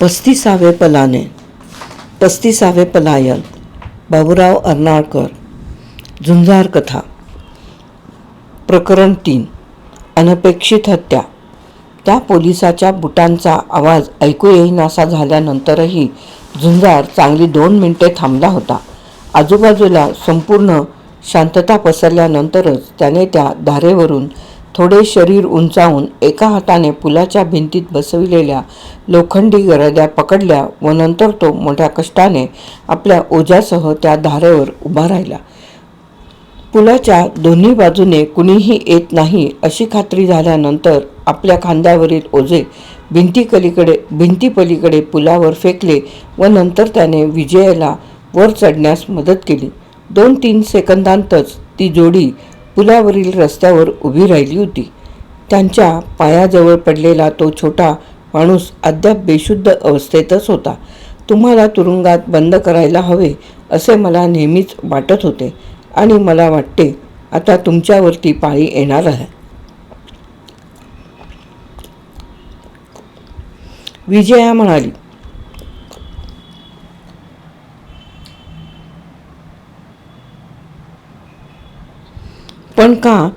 पस्तीसावे पलाने पस्तीसावे पलायन बाबूराव अर्नाळकर झुंजार कथा प्रकरण तीन अनपेक्षित हत्या. त्या पोलिसाच्या बुटांचा आवाज ऐकू येईनासा झाल्यानंतरही झुंजार चांगली दोन मिनिटे थांबला होता. आजूबाजूला संपूर्ण शांतता पसरल्यानंतरच त्याने त्या धारेवरून थोडे शरीर उंचावून एका हाताने पुलाच्या भिंतीत बसविलेल्या लोखंडी गरद्या पकडल्या व नंतर तो मोठ्या कष्टाने आपल्या ओझ्यासह त्या धारेवर उभा राहिला. पुलाच्या दोन्ही बाजूने कुणीही येत नाही अशी खात्री झाल्यानंतर आपल्या खांद्यावरील ओझे भिंतीकलीकडे भिंतीपलीकडे पुलावर फेकले व नंतर त्याने विजयाला वर चढण्यास मदत केली. दोन तीन सेकंदांतच ती जोडी पुलावरील रस्त्यावर उभी राहिली होती. त्यांच्या पायाजवळ पडलेला तो छोटा माणूस अद्याप बेशुद्ध अवस्थेतच होता. तुम्हाला तुरुंगात बंद करायला हवे असे मला नेहमीच वाटत होते आणि मला वाटते आता तुमच्यावरती पाळी येणार आहे. विजया म्हणाली पण का?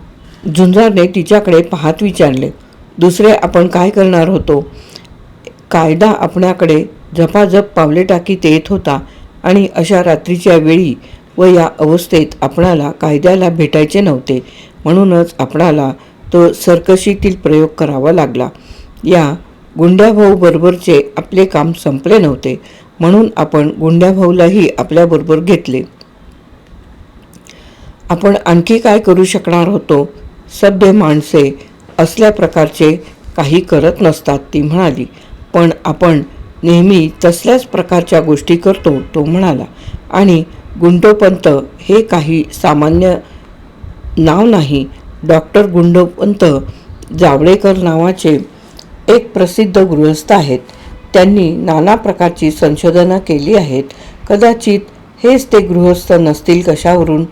झुंजारने तिच्याकडे पाहत विचारले दुसरे आपण काय करणार होतो? कायदा आपणाकडे झपाझप पावले टाकीत येत होता आणि अशा रात्रीच्या वेळी व या अवस्थेत आपणाला कायद्याला भेटायचे नव्हते. म्हणूनच आपणाला तो सरकशीतील प्रयोग करावा लागला. या गुंड्याभाऊबरोबरचे आपले काम संपले नव्हते. म्हणून आपण गुंड्याभाऊलाही आपल्याबरोबर घेतले. आपण आणखी काय करू शकणार होतो? सभ्य माणसे असल्या प्रकारचे काही करत नसतात ती म्हणाली. पण आपण नेहमी तसल्याच प्रकारच्या गोष्टी करतो तो म्हणाला. आणि गुंडोपंत हे काही सामान्य नाव नाही. डॉक्टर गुंडोपंत जावळेकर नावाचे एक प्रसिद्ध गृहस्थ आहेत. त्यांनी नाना प्रकारची संशोधनं केली आहेत. कदाचित हेच ते गृहस्थ नसतील कशावरून?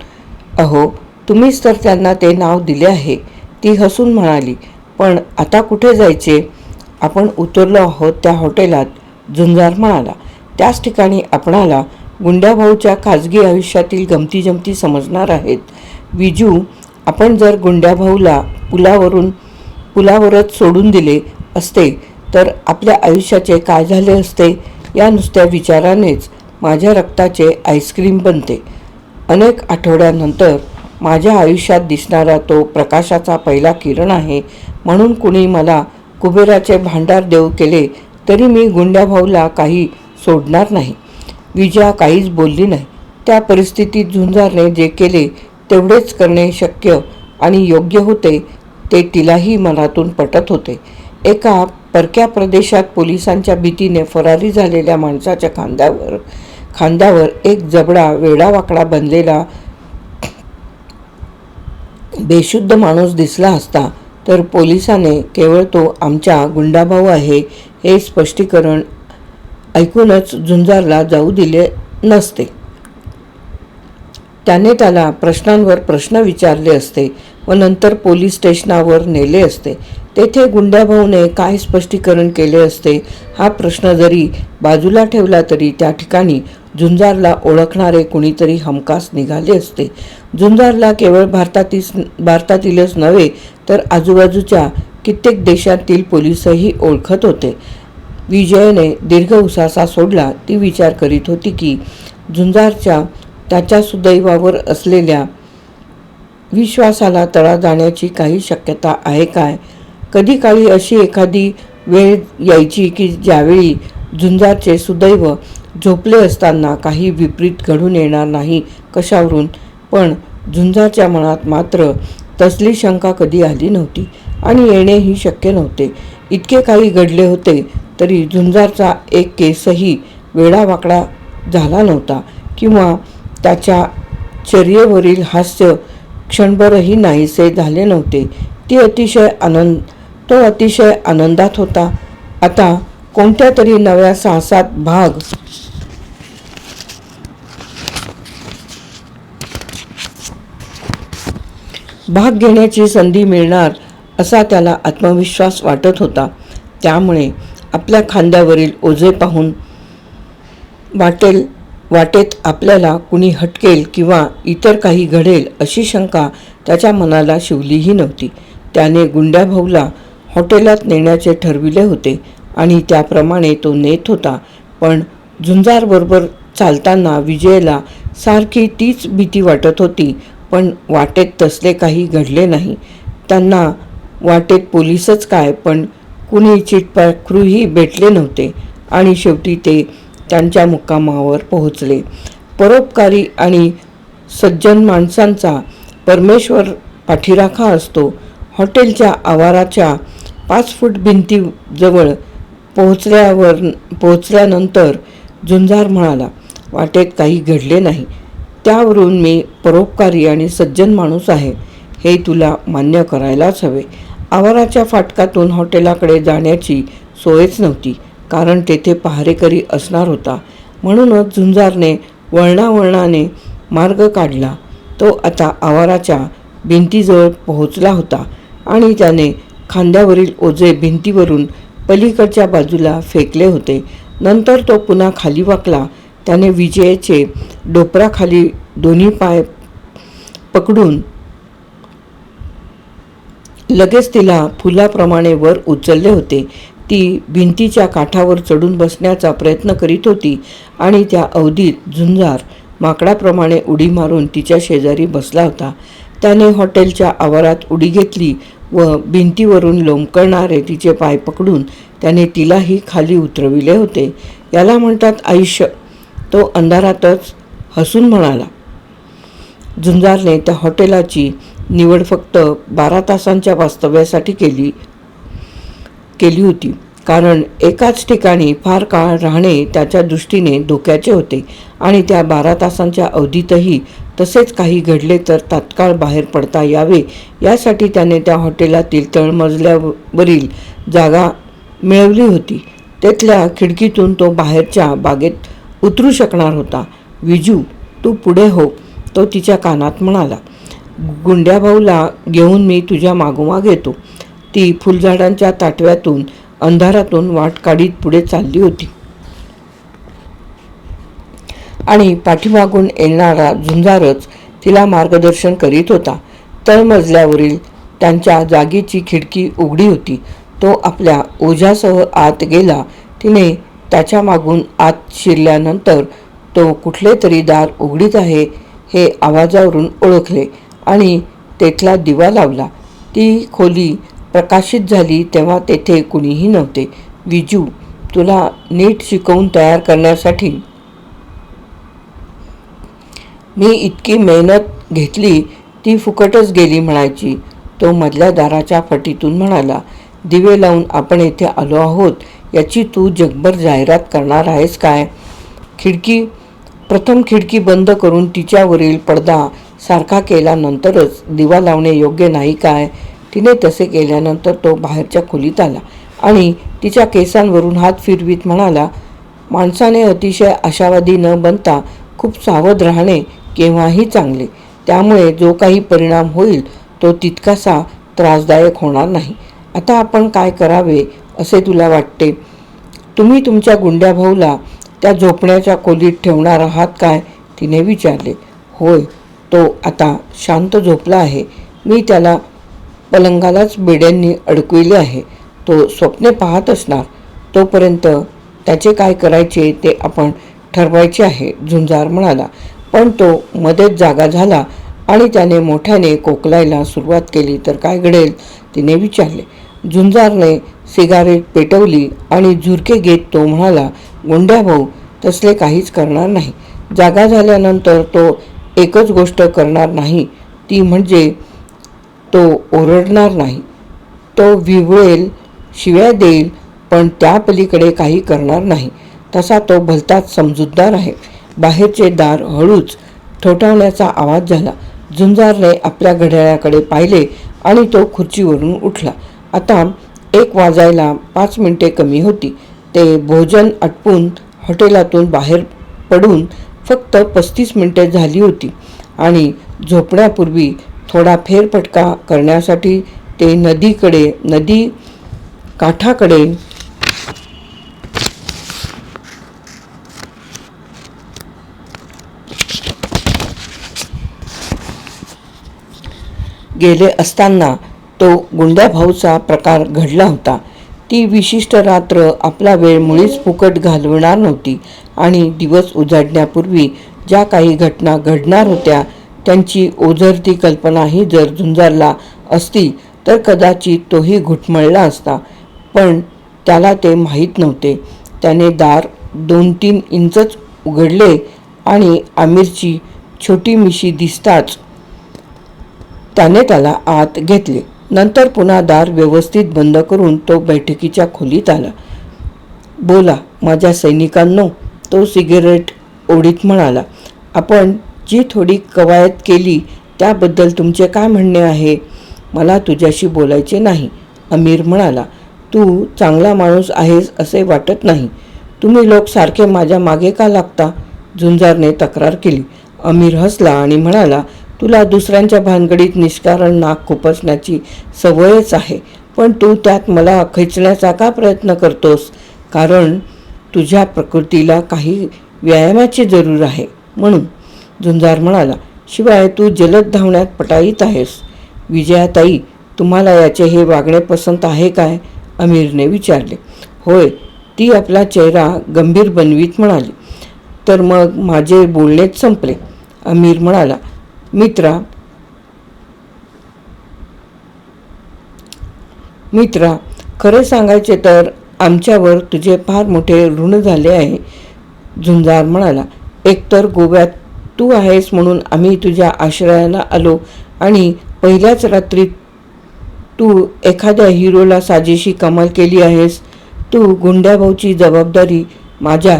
अहो तुम्हीच तर त्यांना ते नाव दिले आहे. ती हसून म्हणाली पण आता कुठे जायचे? आपण उतरलो आहोत त्या हॉटेलात. झुंजार म्हणाला त्याच ठिकाणी आपणाला गुंड्याभाऊच्या खाजगी आयुष्यातील गमती जमती समजणार आहेत. विजू आपण जर गुंड्याभाऊला पुलावरून पुलावरच सोडून दिले असते तर आपल्या आयुष्याचे काय झाले असते? या नुसत्या विचारानेच माझ्या रक्ताचे आईस्क्रीम बनते. अनेक आठवड्यानंतर माझ्या आयुष्यात दिसणारा तो प्रकाशाचा पहिला किरण आहे. म्हणून कुणी मला कुबेराचे भांडार देऊ केले तरी मी गुंड्याभाऊला काही सोडणार नाही. विजया काहीच बोलली नाही. त्या परिस्थितीत झुंजारने जे केले तेवढेच करणे शक्य आणि योग्य होते ते तिलाही मनातून पटत होते. एका परक्या प्रदेशात पोलिसांच्या भीतीने फरारी झालेल्या माणसाच्या खांद्यावर खांद्यावर एक जबडा वेडावाकडा बनलेला बेशुद्ध माणूस दिसला असता तर पोलिसाने केवळ तो आमच्या गुंडाभाऊ आहे हे स्पष्टीकरण ऐकूनच झुंजारला जाऊ दिले नसते. त्याने त्याला प्रश्नांवर प्रश्न विचारले असते व नंतर पोलीस स्टेशनावर नेले असते. तेथे गुंड्याभाऊने काय स्पष्टीकरण केले असते हा प्रश्न जरी बाजूला ठेवला तरी त्या ठिकाणी झुंजारला ओळखणारे कुणीतरी हमखास निघाले असते. झुंजारला केवळ भारतातील भारतातीलच नव्हे तर आजूबाजूच्या कित्येक देशातील पोलीसही ओळखत होते. विजयने दीर्घ उसासा सोडला. ती विचार करीत होती की झुंजारच्या त्याच्या सुदैवावर असलेल्या विश्वासाला तळा जाण्याची काही शक्यता आहे काय? कधी काळी अशी एखादी वेळ यायची की ज्यावेळी झुंजारचे सुदैव झोपले असताना काही विपरीत घडून येणार नाही कशावरून. पण झुंजाच्या मनात मात्र तसली शंका कधी आली नव्हती आणि येणेही शक्य नव्हते. इतके काही घडले होते तरी झुंजारचा एक केसही वेडावाकडा झाला नव्हता किंवा त्याच्या चर्येवरील हास्य क्षणभरही नाहीसे झाले नव्हते. ती अतिशय आनंद तो अतिशय आनंदात होता. आता कोणत्या तरी नव्या साहसात भाग भाग घेण्याची संधी मिळणार असा त्याला आत्मविश्वास वाटत होता. त्यामुळे आपल्या खांद्यावरील ओझे पाहून वाटेल वाटेत आपल्याला कुणी हटकेल किंवा इतर काही घडेल अशी शंका त्याच्या मनाला शिवलीही नव्हती. त्याने गुंड्याभाऊला हॉटेलात नेण्याचे ठरविले होते आणि त्याप्रमाणे तो नेत होता. पण झुंजारबरोबर चालताना विजयला सारखी तीच भीती वाटत होती. पण वाटेत तसले काही घडले नाही. त्यांना वाटेत पोलीसच काय पण कुणी चिटपाखरूही भेटले नव्हते. आणि शेवटी ते त्यांच्या मुक्कामावर पोहोचले. परोपकारी आणि सज्जन माणसांचा परमेश्वर पाठीराखा असतो. हॉटेलच्या आवाराच्या पाच फूट भिंतीजवळ पोहोचल्यावर पोहोचल्यानंतर झुंजार म्हणाला वाटेत काही घडले नाही. त्यावरून मी परोपकारी आणि सज्जन माणूस आहे. हे तुला मान्य करायलाच हवे. आवाराच्या फाटकातून हॉटेलाकडे जाण्याची सोयच नव्हती कारण तेथे पहारेकरी असणार होता. म्हणूनच झुंजारने वळणावळणाने मार्ग काढला. तो आता आवाराच्या भिंतीजवळ पोहोचला होता आणि त्याने खांद्यावरील ओझे भिंतीवरून पलीकडच्या बाजूला फेकले होते. नंतर तो पुन्हा खाली वाकला त्याने विजयचे डोपराखाली दोन्ही पाय पकडून लगेच तिला फुलाप्रमाणे वर उचलले होते. ती भिंतीच्या काठावर चढून बसण्याचा प्रयत्न करीत होती आणि त्या अवधीत झुंजार माकडाप्रमाणे उडी मारून तिच्या शेजारी बसला होता. त्याने हॉटेलच्या आवारात उडी घेतली व भिंतीवरून लोंबकळणारे तिचे पाय पकडून त्याने तिलाही खाली उतरविले होते. याला म्हणतात आयुष्य तो अंधारातच हसून म्हणाला झुंजारने त्या हॉटेलाची निवड फक्त बारा तासांच्या वास्तव्यासाठी केली केली होती. कारण एकाच ठिकाणी फार काळ राहणे त्याच्या दृष्टीने धोक्याचे होते आणि त्या बारा तासांच्या अवधीतही तसेच काही घडले तर तात्काळ बाहेर पडता यावे. यासाठी त्याने त्या हॉटेलातील तळमजल्यावरील जागा मिळवली होती. तेथल्या खिडकीतून तो बाहेरच्या बागेत उतरू शकणार होता. विजू तू पुढे हो तो तिच्या कानात म्हणाला. गुंड्याभाऊला घेऊन मी तुझ्या मागोमाग येतो. ती फुलझाडांच्या ताटव्यातून अंधारातून वाट काढीत पुढे चालली होती. आणि पाठीमागून येणारा झुंजारच तिला मार्गदर्शन करीत होता. तळमजल्यावरील त्यांच्या जागेची खिडकी उघडी होती. तो आपल्या ओझ्यासह आत गेला. तिने त्याच्या मागून आत शिरल्यानंतर तो कुठले तरी दार उघडीत आहे हे आवाजावरून ओळखले आणि तेथला दिवा लावला. ती खोली प्रकाशित झाली तेव्हा तेथे कुणीही नव्हते. विजू तुला नीट शिकवून तयार करण्यासाठी मी इतकी मेहनत घेतली ती फुकटच गेली म्हणायची. तो मधल्या दाराच्या फटीतून म्हणाला दिवे लावून आपण येथे आलो आहोत. याची तू जगभर जाहिरात करणार आहेस काय? खिडकी प्रथम खिडकी बंद करून तिच्यावरील पडदा सारखा केल्यानंतरच दिवा लावणे योग्य नाही काय? तिने तसे केल्यानंतर तो बाहेरच्या खोलीत आला आणि तिच्या केसांवरून हात फिरवीत म्हणाला माणसाने अतिशय आशावादी न बनता खूप सावध राहणे केव्हाही चांगले. त्यामुळे जो काही परिणाम होईल तो तितकासा त्रासदायक होणार नाही. आता आपण काय करावे असे तुला वाटते? तुम्ही तुमच्या गुंड्या भाऊला त्या झोपण्याच्या खोलीत ठेवणार आहात काय? तिने विचारले. होय तो आता शांत झोपला आहे. मी त्याला पलंगालाच बेड्यांनी अडकविले आहे. तो स्वप्ने पाहत असणार. तोपर्यंत त्याचे काय करायचे ते आपण ठरवायचे आहे झुंजार म्हणाला. पण तो मध्येच जागा झाला आणि त्याने मोठ्याने कोकलायला सुरुवात केली. तर काय घडेल? तिने विचारले. झुंजारने सिगारेट पेटवली आणि झुरके घेत तो म्हणाला गुंड्या भाऊ तसले काहीच करणार नाही. जागा झाल्यानंतर तो एकच गोष्ट करणार नाही. ती म्हणजे तो ओरडणार नाही. तो विवळेल शिव्या देईल पण त्या पलीकडे काही करणार नाही. तसा तो भलताच समजूतदार आहे. बाहेरचे दार हळूच ठोठावण्याचा आवाज झाला. झुंजारने आपल्या घड्याळाकडे पाहिले आणि तो खुर्चीवरून उठला. आता एक वाजायला पाच मिनिटे कमी होती. ते भोजन आटपून हॉटेलातून बाहेर पडून फक्त पस्तीस मिनिटे झाली होती आणि झोपण्यापूर्वी थोडा फेरफटका करण्यासाठी ते नदीकडे नदी काठाकडे गेले असताना तो गुंड्या भाऊचा प्रकार घडला होता. ती विशिष्ट रात्र आपला वेळ मुळीच फुकट घालवणार नव्हती आणि दिवस उजाडण्यापूर्वी ज्या काही घटना घडणार होत्या त्यांची ओझरती कल्पनाही जर झुंजारला असती तर कदाचित तोही घुटमळला असता. पण त्याला ते माहीत नव्हते. त्याने दार दोन तीन इंचच उघडले आणि आमिरची छोटी मिशी दिसताच त्याने त्याला आत घेतले. नंतर पुन्हा दार व्यवस्थित बंद करून तो बैठकीच्या खोलीत आला. बोला माझ्या सैनिकांनो तो सिगारेट ओढीत म्हणाला. आपण जी थोडी कवायत केली त्याबद्दल तुमचे काय म्हणणे आहे? मला तुझ्याशी बोलायचे नाही अमीर म्हणाला. तू चांगला माणूस आहेस असे वाटत नाही. तुम्ही लोक सारखे माझ्या मागे का लागता? झुंजारने तक्रार केली. अमीर हसला आणि म्हणाला तुला दुसऱ्यांच्या भानगडीत निष्कारण नाक खुपसण्याची सवयच आहे. पण तू त्यात मला खेचण्याचा का प्रयत्न करतोस? कारण तुझ्या प्रकृतीला काही व्यायामाची जरूर आहे. म्हणून झुंजार म्हणाला शिवाय तू जलद धावण्यात पटाईत आहेस. विजयाताई तुम्हाला याचे हे वागणे पसंत आहे काय? अमीरने विचारले. होय. ती आपला चेहरा गंभीर बनवीत म्हणाली. तर मग माझे बोलणेच संपले. अमीर म्हणाला मित्रा. मित्रा खरे सांगायचे तर आमच्यावर तुझे फार मोठे ऋण झाले आहे झुंजार म्हणाला. एकतर गोव्यात तू आहेस म्हणून आम्ही तुझ्या आश्रयाला आलो आणि पहिल्याच रात्री तू एखाद्या हिरोला साजेशी कमाल केली आहेस. तू गुंड्याभाऊची जबाबदारी माझ्या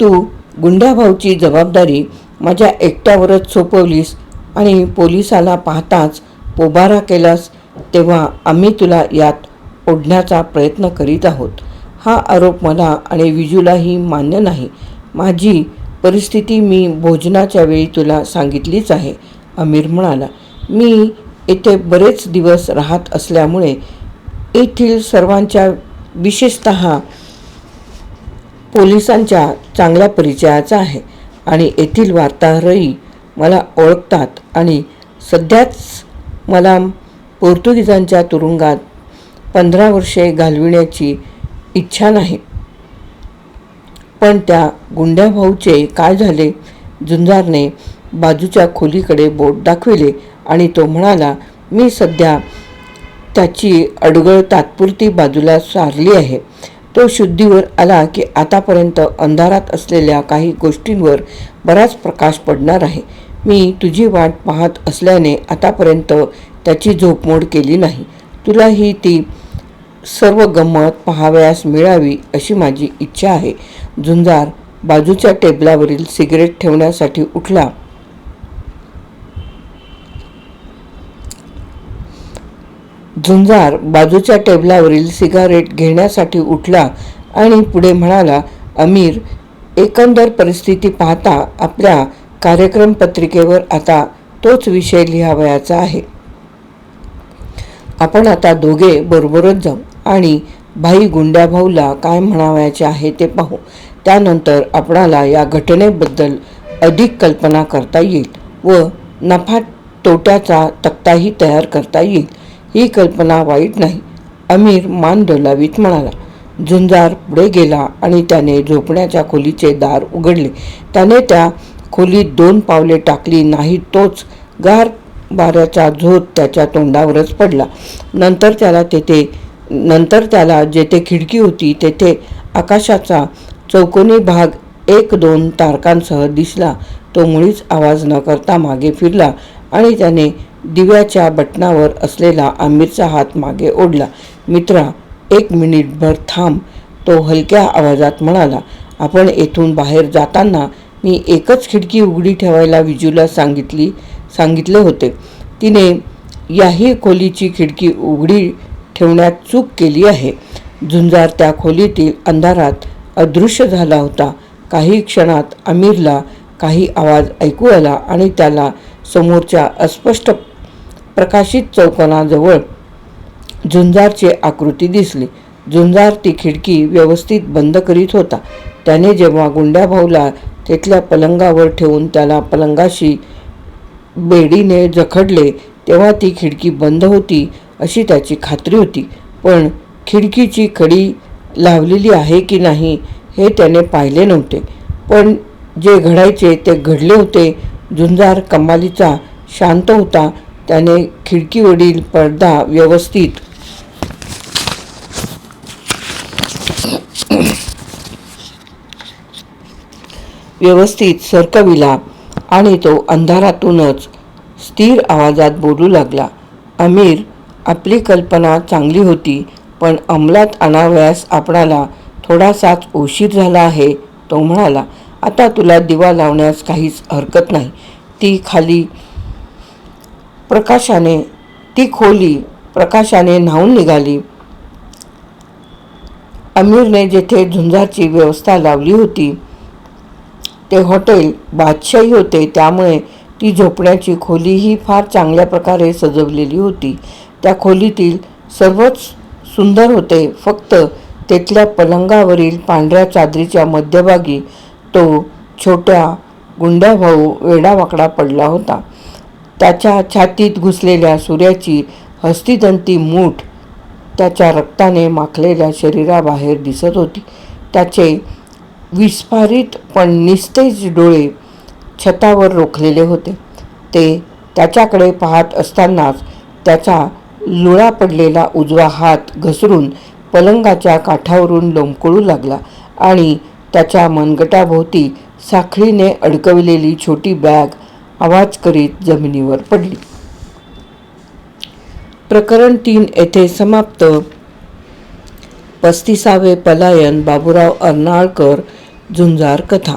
तू गुंड्याभाऊची जबाबदारी माझ्या एकट्यावरच सोपवलीस आणि पोलिसाला पाहताच पोबारा केलास तेव्हा आम्ही तुला यात ओढण्याचा प्रयत्न करीत आहोत. हा आरोप मला आणि विजूलाही मान्य नाही. माझी परिस्थिती मी भोजनाच्या वेळी तुला सांगितलीच आहे अमीर म्हणाला. मी येथे बरेच दिवस राहत असल्यामुळे येथील सर्वांच्या विशेषत पोलिसांच्या चांगल्या परिचयाचा आहे आणि येथील वार्ताहरही मला ओळखतात आणि सध्याच मला पोर्तुगीजांच्या तुरुंगात पंधरा वर्षे घालविण्याची इच्छा नाही. पण त्या गुंड्याभाऊचे काय झाले? झुंजारने बाजूच्या खोलीकडे बोट दाखविले आणि तो म्हणाला मी सध्या त्याची अडगळ तात्पुरती बाजूला सारली आहे. तो शुद्धीवर आला की आतापर्यंत अंधारात असलेल्या काही गोष्टींवर बराच प्रकाश पडणार आहे. मी तुझी वाट पाहत असल्याने आतापर्यंत त्याची झोपमोड केली नाही. तुलाही ती सर्व गंमत पाहावयास मिळावी अशी माझी इच्छा आहे. झुंजार बाजूच्या टेबलावरील सिगरेट ठेवण्यासाठी उठला. झुंजार बाजूच्या टेबलावरील सिगारेट घेण्यासाठी उठला आणि पुढे म्हणाला अमीर एकंदर परिस्थिती पाहता आपल्या कार्यक्रम पत्रिकेवर आता तोच विषय लिहावयाचा आहे. आपण आता दोघे बरोबरच जाऊ आणि भाई गुंड्याभाऊला काय म्हणावयाचे आहे ते पाहू. त्यानंतर आपणाला या घटनेबद्दल अधिक कल्पना करता येईल व नफा तोट्याचा तक्ताही तयार करता येईल. ही कल्पना वाईट नाही. अमीर मान डोलावीत म्हणाला. झुंजार पुढे गेला आणि त्याने झोपण्याच्या खोलीचे दार उघडले. त्याने त्या खोलीत दोन पावले टाकली. नाही तोच गार बाऱ्याचा झोत त्याच्या तोंडावरच पडला. नंतर त्याला तेथे नंतर त्याला जेथे खिडकी होती तेथे आकाशाचा चौकोनी भाग एक दोन तारकांसह दिसला. तो मुळीच आवाज न करता मागे फिरला आणि त्याने दिव्याच्या बटणावर असलेला आमिरचा हात मागे ओढला. मित्रा एक मिनिटभर थांब. तो हलक्या आवाजात म्हणाला आपण येथून बाहेर जाताना मी एकच खिडकी उघडी ठेवायला विजूला सांगितली सांगितले होते. तिने याही खोलीची खिडकी उघडी ठेवण्यात चूक केली आहे. झुंजार त्या खोलीतील अंधारात अदृश्य झाला होता. काही क्षणात आमिरला काही आवाज ऐकू आला आणि त्याला समोरच्या अस्पष्ट प्रकाशित चौकोनाजवळ झुंजारची आकृती दिसली. झुंजार ती खिडकी व्यवस्थित बंद करीत होता. त्याने जेव्हा गुंड्या भाऊला तिथल्या पलंगावर ठेवून त्याला पलंगाशी बेडीने जखडले तेव्हा ती खिडकी बंद होती अशी त्याची खात्री होती. पण खिडकीची कडी लावलेली आहे की नाही हे त्याने पाहिले नव्हते. पण जे घडायचे ते घडले होते. झुंजार कमालीचा शांत होता. त्याने खिडकीवरील पडदा व्यवस्थित व्यवस्थित सरकविला आणि तो अंधारातूनच स्थिर आवाजात बोलू लागला. अमीर आपली कल्पना चांगली होती पण अंमलात आणावयास आपणाला थोडासाच उशीर झाला आहे तो म्हणाला. आता तुला दिवा लावण्यास काहीच हरकत नाही. ती खाली प्रकाशाने ती खोली प्रकाशाने न्हावून निघाली. अमीरने जेथे झुंजाची व्यवस्था लावली होती ते हॉटेल बादशाही होते त्यामुळे ती झोपण्याची खोलीही फार चांगल्या प्रकारे सजवलेली होती. त्या खोलीतील सर्वच सुंदर होते फक्त तेथल्या पलंगावरील पांढऱ्या चादरीच्या मध्यभागी तो छोट्या गुंड्या भाऊ वेडावाकडा पडला होता. त्याच्या छातीत घुसलेल्या सूर्याची हस्तिदंती मूठ त्याच्या रक्ताने माखलेल्या शरीराबाहेर दिसत होती. त्याचे विस्फारित पण निस्तेज डोळे छतावर रोखलेले होते. ते त्याच्याकडे पाहत असतानाच त्याचा लुळा पडलेला उजवा हात घसरून पलंगाच्या काठावरून लोंबकळू लागला आणि त्याच्या मनगटाभोवती साखळीने अडकविलेली छोटी बॅग आवाज करीत जमिनीवर पडली. प्रकरण तीन येथे समाप्त. पस्तीसावे पलायन बाबुराव अर्नाळकर झुंजार कथा.